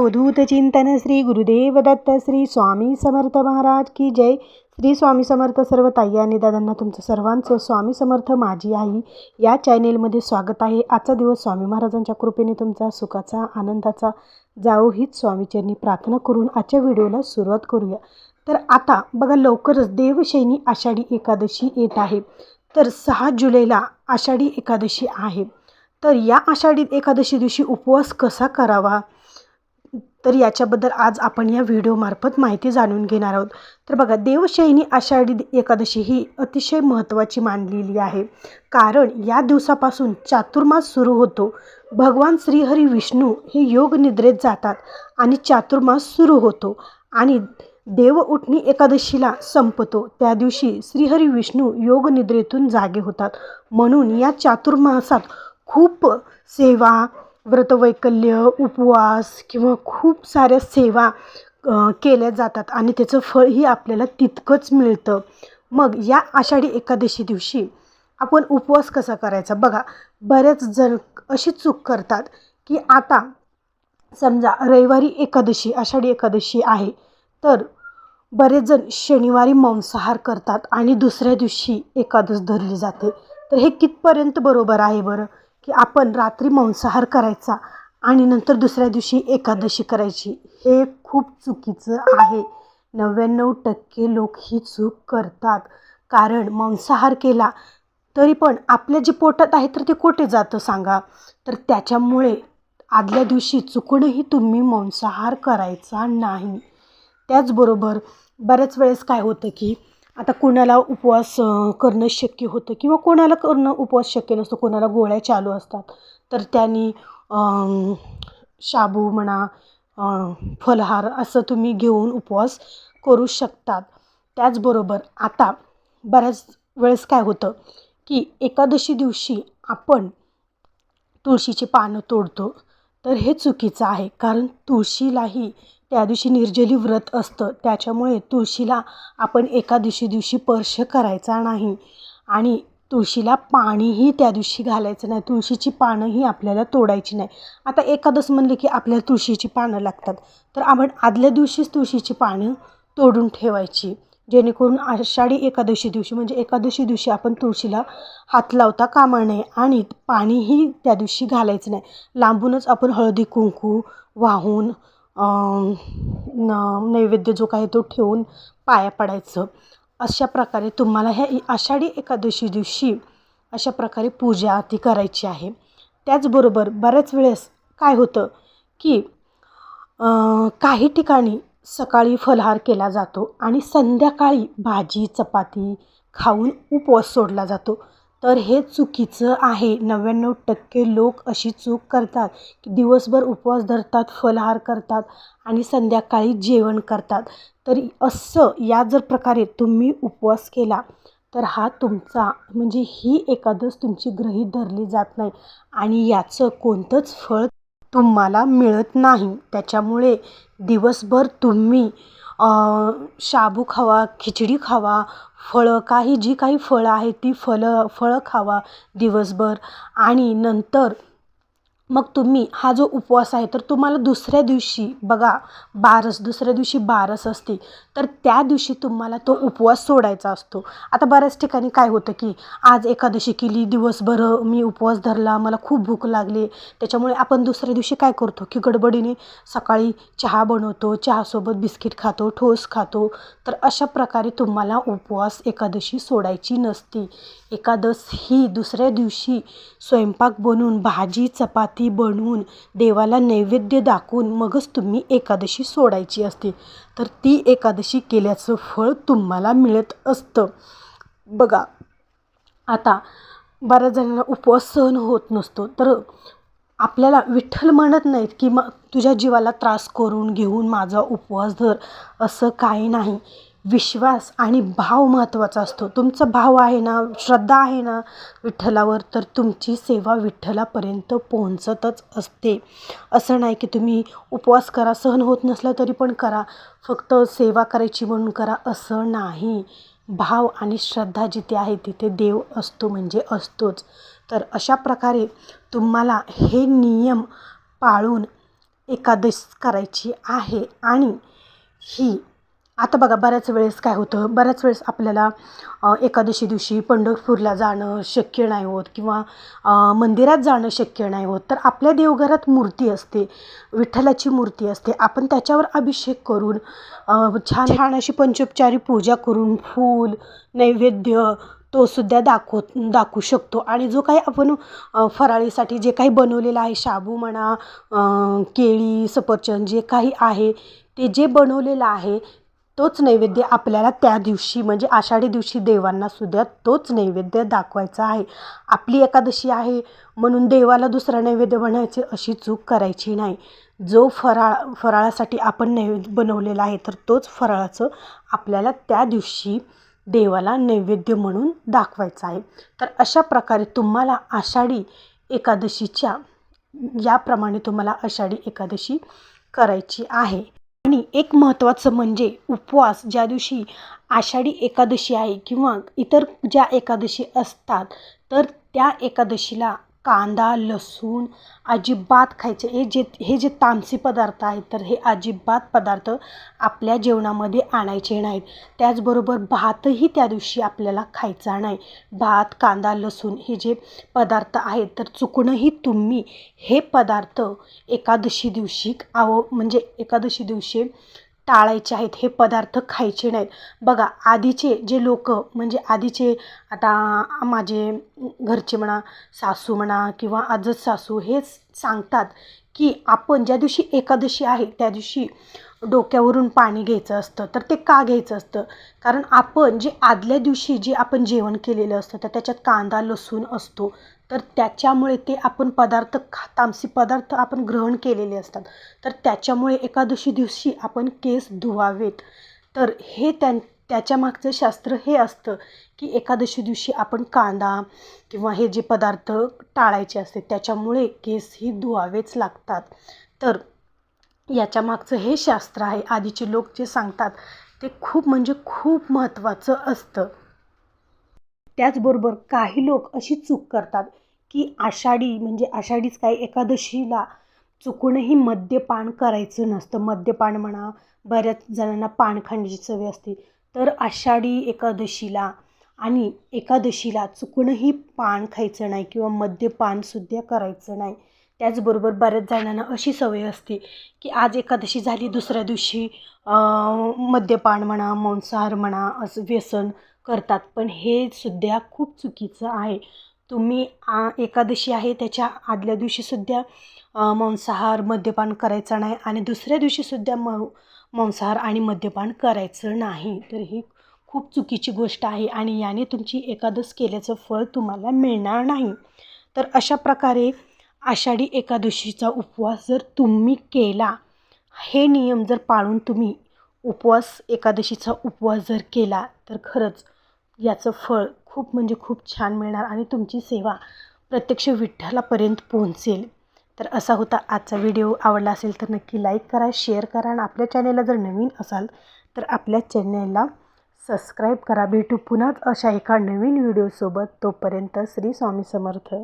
अवधूत चिंतन श्री गुरुदेव दत्त श्री स्वामी समर्थ महाराज की जय। श्री स्वामी समर्थ सर्व ताई आणि दादांना तुमचं सर्वांचं स्वामी समर्थ माझी आई या चॅनेलमध्ये स्वागत आहे. आजचा दिवस स्वामी महाराजांच्या कृपेने तुमचा सुखाचा आनंदाचा जाओ हीच स्वामीचरणी प्रार्थना करून आजच्या व्हिडिओला सुरुवात करूया. तर आता बघा लवकरच देवशैनी आषाढी एकादशी येत आहे. तर सहा जुलैला आषाढी एकादशी आहे. तर या आषाढी एकादशी दिवशी उपवास कसा करावा? तर याच्याबद्दल आज आपण या व्हिडिओमार्फत माहिती जाणून घेणार आहोत. तर बघा देवशयनी आषाढी एकादशी ही अतिशय महत्त्वाची मानलेली आहे. कारण या दिवसापासून चातुर्मास सुरू होतो. भगवान श्रीहरी विष्णू हे योग निद्रेत जातात आणि चातुर्मास सुरू होतो आणि देव उठणी एकादशीला संपतो. त्या दिवशी श्रीहरी विष्णू योग निद्रेतून जागे होतात. म्हणून या चातुर्मासात खूप सेवा व्रतवैकल्य उपवास किंवा खूप साऱ्या सेवा केल्या जातात आणि त्याचं फळही आपल्याला तितकंच मिळतं. मग या आषाढी एकादशी दिवशी आपण उपवास कसा करायचा? बघा बरेच जण अशी चूक करतात की आता समजा रविवारी एकादशी आषाढी एकादशी आहे तर बरेच जण शनिवारी मांसाहार करतात आणि दुसऱ्या दिवशी एकादश धरली जाते. तर हे कितपर्यंत बरोबर आहे बरं? की आपण रात्री मांसाहार करायचा आणि नंतर दुसऱ्या दिवशी एकादशी करायची हे खूप चुकीचं आहे. नव्याण्णव टक्के लोक ही चूक करतात. कारण मांसाहार केला तरी पण आपल्या जे पोटात आहे तर ते कोठे जातं सांगा? तर त्याच्यामुळे आदल्या दिवशी चुकूनही तुम्ही मांसाहार करायचा नाही. त्याचबरोबर बऱ्याच वेळेस काय होतं की आता कोणाला उपवास करणं शक्य होतं किंवा कोणाला करणं उपवास शक्य नसतं कोणाला गोळ्या चालू असतात तर त्यांनी शाबू म्हणा फलहार असं तुम्ही घेऊन उपवास करू शकतात. त्याचबरोबर आता बऱ्याच वेळेस काय होतं की एकादशी दिवशी आपण तुळशीची पानं तोडतो तर हे चुकीचं आहे कारण तुळशीलाही त्या दिवशी निर्जली व्रत असतं. त्याच्यामुळे तुळशीला आपण एकादशी दिवशी स्पर्श करायचा नाही. आणि तुळशीला पाणीही त्या दिवशी घालायचं नाही. तुळशीची पानंही आपल्याला तोडायची नाही. आता एकादस म्हणले की आपल्याला तुळशीची पानं लागतात. तर आपण आदल्या दिवशीच तुळशीची पानं तोडून ठेवायची. जेणेकरून आषाढी एकादशी दिवशी म्हणजे एकादशी दिवशी आपण तुळशीला हात लावता कामा नये आणि पाणीही त्या दिवशी घालायचं नाही. लांबूनच आपण हळदी कुंकू वाहून न नैवेद्य जो काय तो ठेवून पाया पडायचं. अशा प्रकारे तुम्हाला ह्या आषाढी एकादशी दिवशी अशा प्रकारे पूजा ती करायची आहे. त्याचबरोबर बऱ्याच वेळेस काय होतं की काही ठिकाणी सकाळी फलहार केला जातो आणि संध्याकाळी भाजी चपाती खाऊन उपवास सोडला जातो. तर हे चुकीचं आहे. नव्याण्णव टक्के लोक अशी चूक करतात की दिवसभर उपवास धरतात फलहार करतात आणि संध्याकाळी जेवण करतात. तरी असं या जर प्रकारे तुम्ही उपवास केला तर हा तुमचा म्हणजे ही एकादश तुमची गृहीत धरली जात नाही आणि याचं कोणतंच फळ तुम्हाला मिळत नाही. त्याच्यामुळे दिवसभर तुम्ही शाबू खावा खिचडी खावा फळं काही जी काही फळं आहेत ती फळं फळं खावा दिवसभर. आणि नंतर मग तुम्ही हा जो उपवास आहे तर तुम्हाला दुसऱ्या दिवशी बघा बारस दुसऱ्या दिवशी बारस असते. तर त्या दिवशी तुम्हाला तो उपवास सोडायचा असतो. आता बऱ्याच ठिकाणी काय होतं की आज एकादशी केली दिवसभर मी उपवास धरला मला खूप भूक लागली. त्याच्यामुळे आपण दुसऱ्या दिवशी काय करतो की गडबडीने सकाळी चहा बनवतो चहासोबत बिस्किट खातो ठोस खातो. तर अशा प्रकारे तुम्हाला उपवास एकादशी सोडायची नसते. एकादश ही दुसऱ्या दिवशी स्वयंपाक बनवून भाजी चपाती बनवून देवाला नैवेद्य दाखवून मगच तुम्ही एकादशी सोडायची असते. तर ती एकादशी केल्याचं फळ तुम्हाला मिळत असतं. बघा आता बऱ्याच जणांना उपवास सहन होत नसतो. तर आपल्याला विठ्ठल म्हणत नाहीत की मग तुझ्या जीवाला त्रास करून घेऊन माझा उपवास धर. असं काही नाही. विश्वास आणि भाव महत्त्वाचा असतो. तुमचा भाव आहे ना श्रद्धा आहे ना विठ्ठलावर तर तुमची सेवा विठ्ठलापर्यंत पोहोचतच असते. असं नाही की तुम्ही उपवास करा सहन होत नसला तरी पण करा. फक्त सेवा करायची म्हणून करा असं नाही. भाव आणि श्रद्धा जिथे आहे तिथे देव असतो म्हणजे असतोच. तर अशा प्रकारे तुम्हाला हे नियम पाळून एकादश करायची आहे. आणि ही आता बघा बऱ्याच वेळेस काय होतं बऱ्याच वेळेस आपल्याला एकादशी दिवशी पंढरपूरला जाणं शक्य नाही होत किंवा मंदिरात जाणं शक्य नाही होत. तर आपल्या देवघरात मूर्ती असते विठ्ठलाची मूर्ती असते. आपण त्याच्यावर अभिषेक करून छान छान अशी पंचोपचारी पूजा करून फूल नैवेद्य तो सुद्धा दाखव दाखवू शकतो. आणि जो काही आपण फराळीसाठी जे काही बनवलेलं आहे शाबू म्हणा केळी सफरचंद जे काही आहे ते जे बनवलेलं आहे तोच नैवेद्य आपल्याला त्या दिवशी म्हणजे आषाढी दिवशी देवांना सुद्धा तोच नैवेद्य दाखवायचा आहे. आपली एकादशी आहे म्हणून देवाला दुसरा नैवेद्य बनायचे अशी चूक करायची नाही. जो फराळ फराळासाठी आपण नैवेद्य बनवलेला आहे तर तोच फराळाचं आपल्याला त्या दिवशी देवाला नैवेद्य म्हणून दाखवायचं आहे. तर अशा प्रकारे तुम्हाला आषाढी एकादशीच्या याप्रमाणे तुम्हाला आषाढी एकादशी करायची आहे. आणि एक महत्त्वाचं म्हणजे उपवास ज्या दिवशी आषाढी एकादशी आहे किंवा इतर ज्या एकादशी असतात तर त्या एकादशीला कांदा लसूण अजिबात खायचे. हे जे हे जे तामसी पदार्थ आहेत तर हे अजिबात पदार्थ आपल्या जेवणामध्ये आणायचे नाहीत. त्याचबरोबर भातही त्या दिवशी आपल्याला खायचा नाही. भात कांदा लसूण हे जे पदार्थ आहेत तर चुकूनही तुम्ही हे पदार्थ एकादशी दिवशी आव म्हणजे एकादशी दिवशी टाळायचे आहेत हे पदार्थ खायचे नाहीत. बघा आधीचे जे लोक म्हणजे आधीचे आता माझे घरचे म्हणा सासू म्हणा किंवा आजच सासू हेच सांगतात की आपण ज्या दिवशी एकादशी आहे त्या दिवशी डोक्यावरून पाणी घ्यायचं असतं तर ते का घ्यायचं असतं? कारण आपण जे आदल्या दिवशी जे आपण जेवण केलेलं असतं तर त्याच्यात कांदा लसूण असतो. तर त्याच्यामुळे ते आपण पदार्थ खा तामसी पदार्थ आपण ग्रहण केलेले असतात. तर त्याच्यामुळे एकादशी दिवशी आपण केस धुवावेत. तर हे त्यां त्याच्या मागचं शास्त्र हे असतं की एकादशी दिवशी आपण कांदा किंवा हे जे पदार्थ टाळायचे असते त्याच्यामुळे केस ही धुवावेच लागतात. तर याच्या मागचं हे शास्त्र आहे आधीचे लोक जे सांगतात ते खूप म्हणजे खूप महत्त्वाचं असतं. त्याचबरोबर काही लोक अशी चूक करतात की आषाढी म्हणजे आषाढीच काय एकादशीला चुकूनही मद्यपान करायचं नसतं. मद्यपान म्हणा बऱ्याच जणांना पान खाण्याची सवय असते. तर आषाढी एकादशीला आणि एकादशीला चुकूनही पान खायचं नाही किंवा मद्यपानसुद्धा करायचं नाही. त्याचबरोबर बऱ्याच जणांना अशी सवय असते की आज एकादशी झाली दुसऱ्या दिवशी मद्यपान म्हणा मांसाहार म्हणा असं व्यसन करतात. पण हे सुद्धा खूप चुकीचं आहे. तुम्ही आ एकादशी आहे त्याच्या आदल्या दिवशीसुद्धा मांसाहार मद्यपान करायचा नाही आणि दुसऱ्या दिवशीसुद्धा म मांसाहार आणि मद्यपान करायचं नाही. तर ही खूप चुकीची गोष्ट आहे आणि याने तुमची एकादश केल्याचं फळ तुम्हाला मिळणार नाही. तर अशा प्रकारे आषाढी एकादशीचा उपवास जर तुम्ही केला हे नियम जर पाळून तुम्ही उपवास एकादशीचा उपवास जर केला तर खरंच याचं फळ खूप म्हणजे खूप छान मिळणार आणि तुमची सेवा प्रत्यक्ष विठ्ठलापर्यंत पोहोचेल. तर असा होता आजचा व्हिडिओ. आवडला असेल तर नक्की लाईक करा शेअर करा आणि आपल्या चॅनेलला जर नवीन असाल तर आपल्या चॅनेलला सबस्क्राईब करा. भेटू पुन्हा अशा एका नवीन व्हिडिओसोबत. तोपर्यंत श्री स्वामी समर्थ.